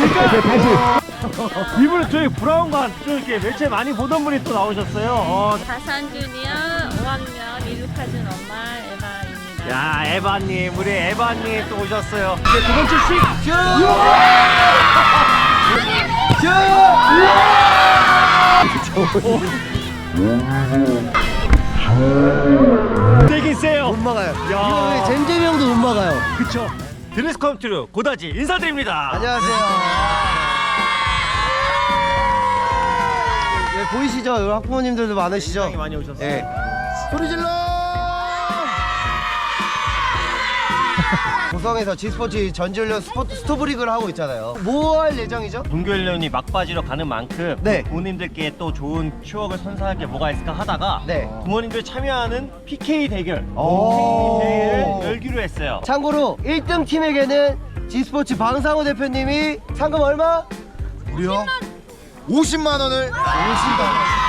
이분은 저희 브라운관 좀 이렇게 매체 많이 보던 분이 또 나오셨어요. 어, 다산 주니어 5학년 이루카준 엄마 에바입니다. 야 에바님 우리 에바님 또 오셨어요. 이제 두 번째 씩. 되긴 세요. 못 막아요. 야. 이거 왜 잼잼이 형도 못 막아요. 그쵸. 드레스 컴퓨터 고다지 인사드립니다. 안녕하세요. 네, 보이시죠? 여기 학부모님들도 많으시죠? 굉장히 많이 오셨어요. 네. 소리 질러! 고성에서 G스포츠 전지훈련 스포츠 스토브리그를 하고 있잖아요. 뭐 할 예정이죠? 문교훈련이 막바지로 가는 만큼 네. 부모님들께 또 좋은 추억을 선사할 게 뭐가 있을까 하다가 네. 부모님들 참여하는 PK 대결 오. PK 대회를 열기로 했어요. 참고로 1등 팀에게는 G스포츠 방상호 대표님이 상금 얼마? 우리요? 50만 원을 50만 원.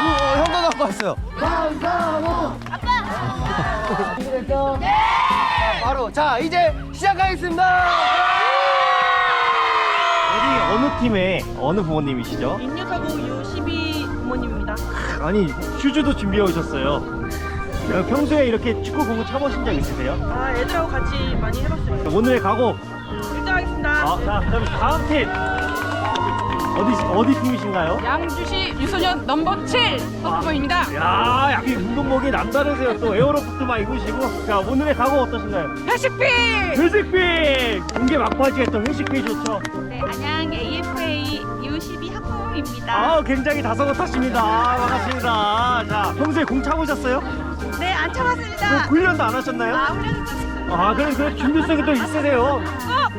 어, 현금 갖고 왔어요. 방상호! 아빠! 준비됐어? 네! 바로 자 이제 시작하겠습니다. 어디 어느 팀의 어느 부모님이시죠? 인류사고 U12 부모님입니다. 아니 슈즈도 준비해 오셨어요. 야, 평소에 이렇게 축구 공을 차보신 적 있으세요? 아, 애들하고 같이 많이 해봤어요. 오늘의 각오. 1등 하겠습니다. 아, 자, 그럼 다음 팀 어디 어디 팀이신가요? 양주시 유소년 넘버 7 서프보입니다. 야, 약간 운동복이 남다르세요. 또 에어로프트 막 입으시고. 자, 오늘의 각오 어떠신가요? 회식비! 회식비! 공개 막바지에 또 회식비 좋죠. 네, 안녕 AFA U12 학부모입니다. 아, 굉장히 다소곳하십니다. 아, 반갑습니다. 자, 평소에 공 차보셨어요? 네, 안그 참았습니다. 훈련도 안 하셨나요? 아, 훈련을 좀 아, 그럼 그 준비성이 또 있으세요.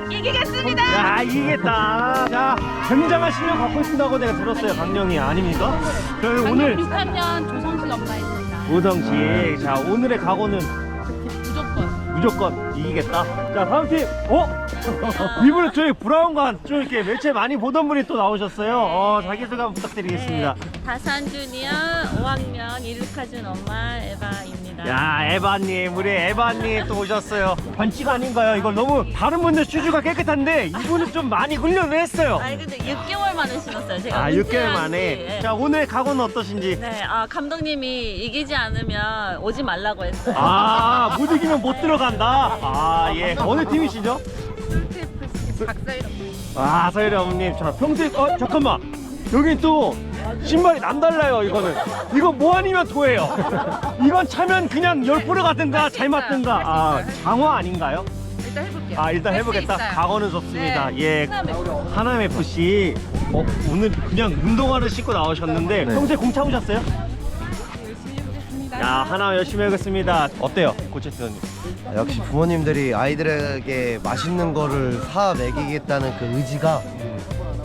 꼭 이기겠습니다. 야, 이기겠다. 자, 굉장한 실력 갖고 있다고 내가 들었어요, 강령이 아닙니까? 그럼 오늘 6학년 조성식 엄마입니다. 오정식. 자, 오늘의 각오는 무조건. 무조건 이기겠다. 자, 다음 팀. 어? 이분은 저희 브라운관 좀 이렇게 매체 많이 보던 분이 또 나오셨어요. 어, 자기소개 한번 부탁드리겠습니다. 다산 주니어 5학년 이루카준 엄마 에바입니다. 야, 에바님, 우리 에바님 또 오셨어요. 반칙 아닌가요? 이거 너무 다른 분들 슈즈가 깨끗한데 이분은 좀 많이 훈련을 했어요. 아니 근데 6개월 만에 신었어요. 제가 아, 6개월 은퇴한 지. 만에. 예. 자, 오늘 각오는 어떠신지? 네, 아 감독님이 이기지 않으면 오지 말라고 했어요. 아, 못 이기면 못 들어간다. 아, 예. 어느 팀이시죠? 박사일 아, 서유리 어머님. 자, 평소에, 어, 잠깐만. 여기 또 신발이 남달라요, 이거는. 이거 뭐 아니면 도예요. 이건 차면 그냥 10% 가든가 할수 잘. 맞든가. 아. 장화 아닌가요? 일단 해볼게요. 아, 일단 해보겠다. 각오는 좋습니다. 네. 예. 하남 하남 FC. 어, 오늘 그냥 운동화를 신고 나오셨는데 평소에 공? 열심히 해보겠습니다. 야, 하나 열심히 하겠습니다. 어때요, 고체스님? 역시 부모님들이 아이들에게 맛있는 거를 사 먹이겠다는 그 의지가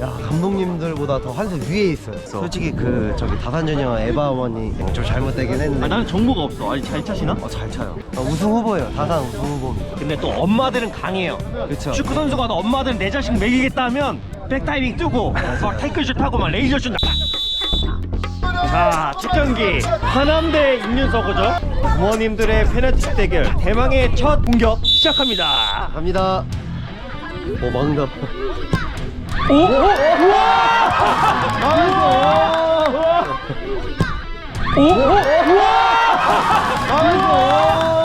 야 감독님들보다 더 한 수 위에 있어요. 솔직히 그 저기 다산전형 에바 어머니 좀 잘못되긴 했는데 아, 나는 정보가 없어. 아니, 잘 차시나? 어, 잘 차요. 어, 우승 후보예요. 다산 우승 후보입니다. 근데 또 엄마들은 강해요. 그렇죠. 축구 선수가 또 엄마들은 내 자식 먹이겠다 하면 백다이빙 뜨고 막 태클슛 하고 막 레이저슛 나. 자, 첫 경기 하남대 임윤서고죠. 부모님들의 페널티 대결 대망의 첫 공격 시작합니다. 갑니다. 오 막는다. 오! 오! 우와! 오! 오! 우와!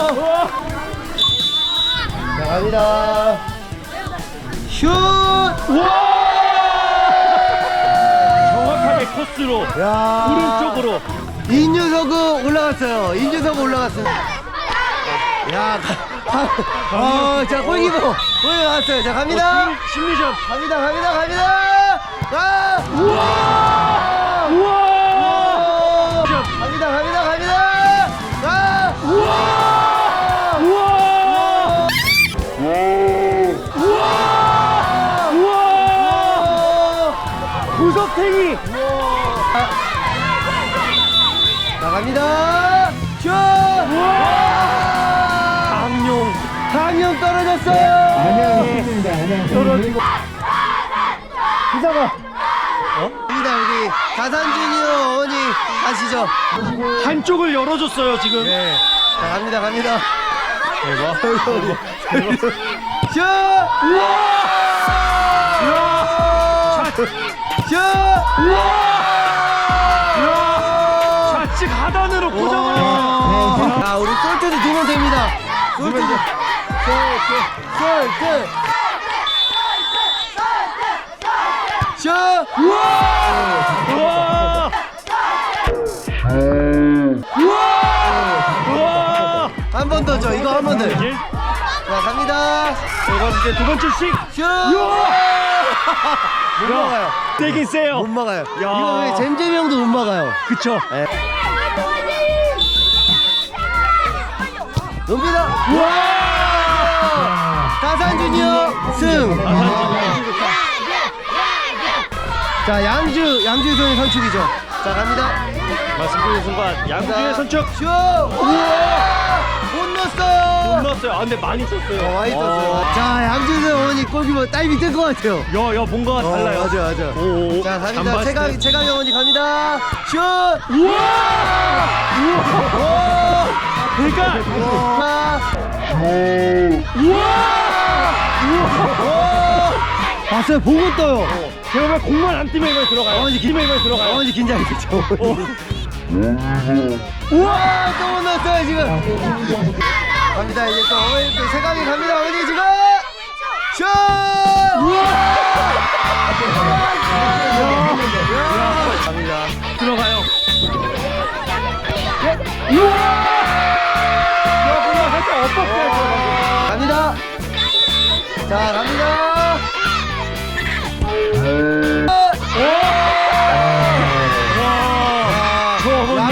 우와! 자 갑니다. 슛! 우와! 코스로 야 오른쪽으로 인유석우 올라갔어요. 인유석우 올라갔습니다. 야, 가, 가, 어, 자 골키퍼 골 나왔어요. 자 갑니다. 심리전 갑니다. 갑니다. 갑니다. 가! 우와! 우와! 갑니다. 갑니다. 갑니다. 가! 우와! 우와! 우와! 우와! 구석탱이! 자 갑니다. 슛! 강용 강령 떨어졌어요. 아니야 떨어지고 기사가 갑니다. 여기 다산 주니어 어머니 가시죠. 한쪽을 열어줬어요 지금 네. 자 갑니다. 갑니다. 대박 대박 슛! 우와! 슛! 좌측 하단으로 고정을 했어요. 자, 우리 솔트도 두면 됩니다. 솔트. 솔트. 솔트. 슛! 우와! 우와! 한 번 더 줘. 이거 한 번 더. 예. 자, 갑니다. 이거 이제 두 번째 씩. 슛! 못 막아요. 세긴 세요. 못 막아요. 야. 이거 왜 잼잼이 형도 못 막아요. 그쵸. 예. 놉니다. 우와! 다산 주니어 승. 자, 양주, 양주 선의 선축이죠. 자, 갑니다. 말씀드린 순간 양주의 선축. 슛! 우와! 못못 넣었어요. 넣었어요. 아 근데 많이 썼어요. 어, 많이 떴어요. 자, 양주선 어머니 골키퍼 다이빙 뜬것 같아요. 야, 야, 뭔가 달라요. 어, 맞아, 맞아. 오, 오. 자, 안 갑니다. 최강, 최강 어머니 갑니다. 슛! 우와! 우와! 그러니까 자, 우와! 우와! 봤어요? 보고 떠요. 제가 왜 공만 안 뛰면 이걸 들어가요? 어머니 뛰면 이걸 들어가요. 어머니 긴장했죠. 어. 우와 또못 넣었어요 지금. 갑니다. 이제 또 어머니 또 세강이 갑니다. 어머니 지금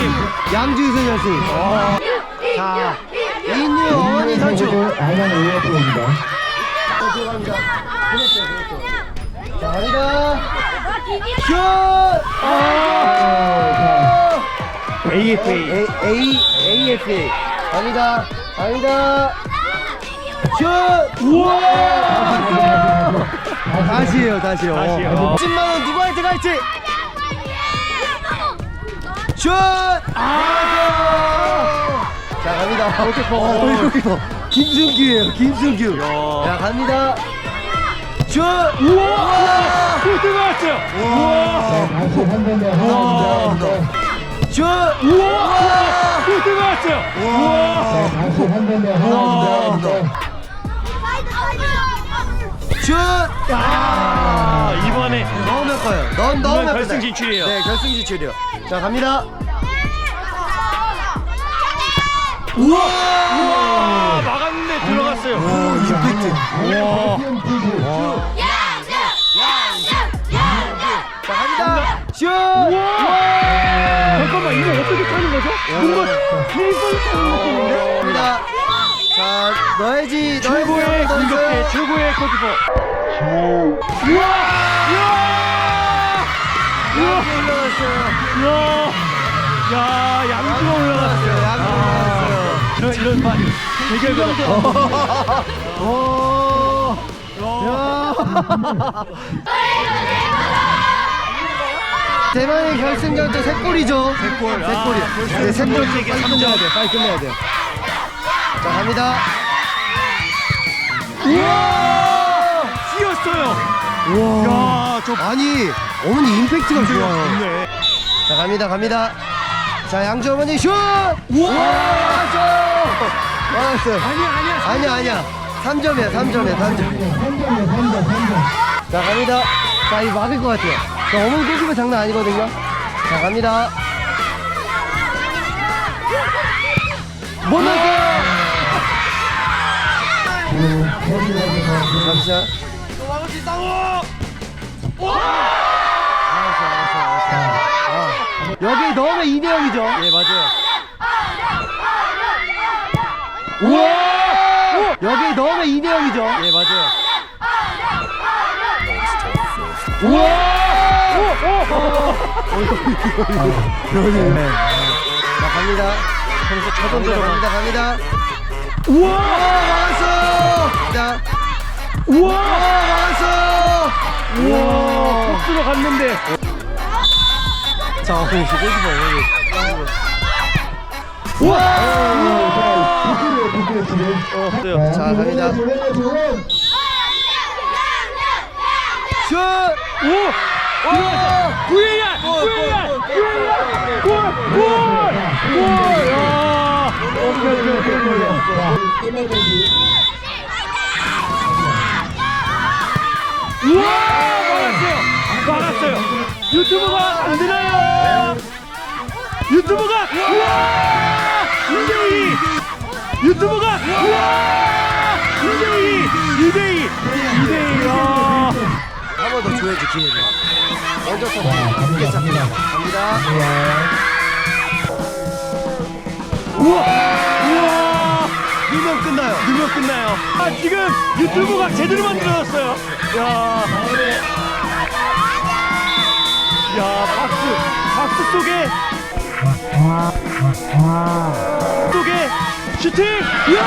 저 어머님. 양주선 선수 자 인류 어머니 선수 자 갑니다 슛 AFA. A, A, AFA 갑니다 갑니다 슛 우와! 다시요 다시요. 10만원 누구한테 갈지 슛 아! 자 갑니다 어, 여기서 김승규예요 김승규 야. 자 갑니다 슛 우와! 골 들어갔어요. 우와! 우와! 슛 우와! 골 들어갔어요. 우와! 우와! 슛 아, 이번에 넣으면 거예요 넣, 넣으면 결승 끝나요. 진출이에요. 네 결승 진출이요 자 갑니다 우와 우와! 막았는데 들어갔어요. 오 임팩트 우와! 자 갑니다 슛 잠깐만 이거 어떻게 타는 거죠? 뭔가 일본 타는 느낌인데? 넣어야지 최고의 공격대 최고의 골키퍼. 우와! 우와! 우와! 우와! 야, 양주가 올라갔어요. 양주가 올라갔어요. 이런 이런 말 대결가. 오 대만의 결승전도 세 골이죠. 세 골. 아, 골이. 벌써 네, 세 골. 세계 빨리 삼 점. 끝내야 돼요. 빨리 끝내야 돼요. 자 갑니다. 우와! 뛰었어요. 우와. 야, 저 아니 어머니 임팩트가 좋아요. 좋네. 자 갑니다 갑니다. 자 양주 어머니 슛. 우와. 맞았어. 맞았어요. 아니야, 아니야. 아니야 아니야 3점이야 3점이야 3점 자 갑니다 자 이거 막을 것 같아요 자 어머니 골키퍼 장난 아니거든요 자 갑니다 못 넣었어요 잠시만 막을 수 있다고. 알았어 알았어 알았어 아, 여기 넣으면 2대 0이죠 예, 맞아요. 우와 여기 넣으면 2대 0이죠 예, 맞아요. 네. 자 갑니다 평소 차던 갑니다 대로 갑니다 갑니다 우와! 아 막았어 자 우와! 아, 막았어 우와! 콕 들어갔는데. 자 골키퍼 어머니 우와! 어, 자 갑니다 슛 오! 들어갔어. VAR! VAR! VAR! 골! 골! 골! 야! 오케이, 오케이, 오케이, 우와! 막았어요! 막았어요! 유튜브가 안 되나요? 유튜브가! 우와! 2대2! 유튜브가! 우와! 2대2! 2대2! 2대2! 야! 한번 더 줘야지 기회를 먼저 서봐 함께 잡니다 갑니다! 우와! 밀면 끝나요 누가 끝나요? 아, 지금 유튜브가 제대로 만들어졌어요. 야. 야, 박수. 박수 속에. 속에 슈팅! 야!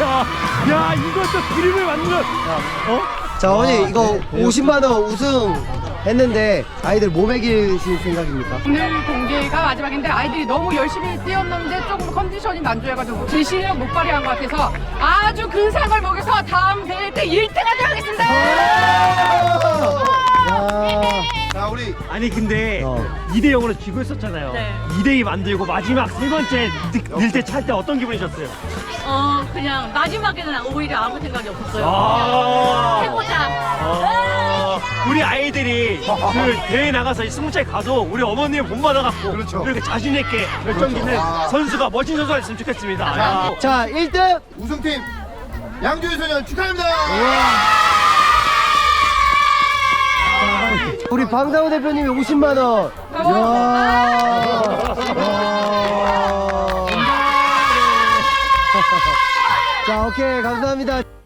야, 야, 이것도 그림을 만들어. 어? 자 어머니 이거 50만 원 우승 했는데 아이들 뭐 먹이실 생각입니까? 오늘 경기가 마지막인데 아이들이 너무 열심히 뛰었는데 조금 컨디션이 난조해가지고 제 실력 못 발휘한 것 같아서 아주 근상을 먹여서 다음 대회 때 1등 하도록 하겠습니다. 야, 자 우리 아니 근데 어. 2대 0으로 지고 있었잖아요. 네. 2대 2 만들고 마지막 세 번째 늘때 찰때 어떤 기분이셨어요? 어 그냥 마지막에는 오히려 아무 생각이 없었어요. 아. 아, 우리 아이들이 그 대회 나가서 이 스무 살 가도 우리 어머니의 본 받아갖고 그렇죠. 이렇게 자신 있게 결정짓는 아. 선수가 멋진 선수가 됐으면 좋겠습니다. 야. 자 1등 우승팀 양주희 소년 축하합니다. 우리 방상우 대표님이 50만원 자 오케이 감사합니다